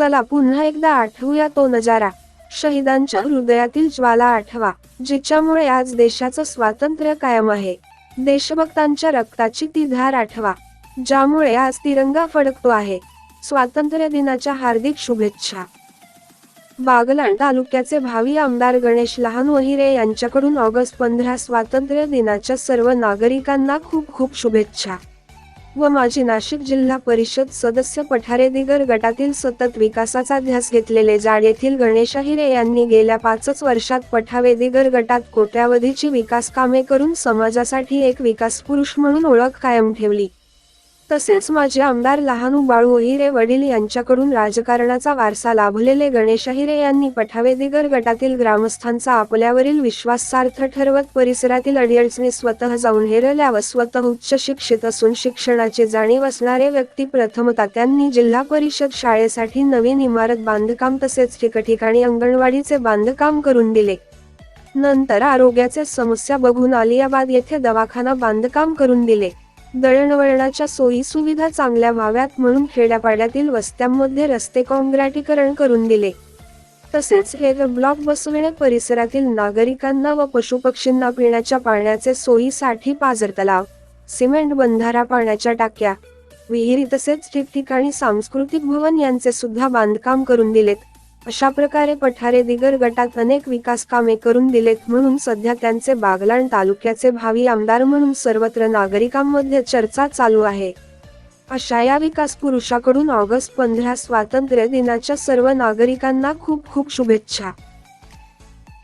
चला पुन्हा एकदा आठवूया तो नजारा. शहीदांच्या हृदयातील ज्वाला आठवा जिच्यामुळे आज देशाचं स्वातंत्र्य कायम आहे. देशभक्तांच्या रक्ताची ती धार आठवा ज्यामुळे आज तिरंगा फडकतो आहे. स्वातंत्र्य दिनाच्या हार्दिक शुभेच्छा. बागलाण तालुक्याचे भावी आमदार गणेश लहान वहिरे यांच्याकडून ऑगस्ट पंधरा स्वातंत्र्य दिनाच्या सर्व नागरिकांना खूप खूप शुभेच्छा. व माजी नाशिक जिल्हा परिषद सदस्य पठारे दिगर गटातील सतत विकासाचा ध्यास घेतलेले जाड येथील गणेश हिरे यांनी गेल्या पाचच वर्षात पठावे दिगर गटात कोट्यावधीची विकास कामे करून समाजासाठी एक विकास पुरुष म्हणून ओळख कायम ठेवली. तसेच माजी आमदार लहानू बाळू हिरे वडील यांच्याकडून राजकारणाचा वारसा लाभलेले गणेश हिरे यांनी पठावे दिगर गटातील ग्रामस्थांचा आपल्यावरील विश्वास सार्थ ठरवत परिसरातील अडीअडचणी स्वतः जाऊन हेरल्या व स्वतः उच्च शिक्षित असून शिक्षणाची जाणीव असणारे व्यक्ती प्रथमतः त्यांनी जिल्हा परिषद शाळेसाठी नवीन इमारत बांधकाम तसेच ठिकठिकाणी अंगणवाडीचे बांधकाम करून दिले. नंतर आरोग्याच्या समस्या बघून आलियाबाद येथे दवाखाना बांधकाम करून दिले. दळणवळणाच्या सोयी सुविधा चांगल्या व्हाव्यात म्हणून खेड्यापाड्यातील वस्त्यांमध्ये रस्ते काँग्रॅटीकरण करून दिले. तसेच हे ब्लॉक बसविणे परिसरातील नागरिकांना व पशुपक्षींना पिण्याच्या पाण्याचे सोयीसाठी पाझर तलाव सिमेंट बंधारा पाण्याच्या टाक्या विहिरी तसेच ठिकठिकाणी सांस्कृतिक भवन यांचे सुद्धा बांधकाम करून दिलेत. अशा प्रकारे पठारे दिगर गटात अनेक विकास कामे करून दिलेत म्हणून सध्या त्यांचे बागलाण तालुक्याचे भावी आमदार म्हणून सर्वत्र नागरिकांमध्ये चर्चा चालू आहे. अशा या विकास पुरुषाकडून ऑगस्ट पंधरा स्वातंत्र्य दिनाच्या सर्व नागरिकांना खूप खूप शुभेच्छा.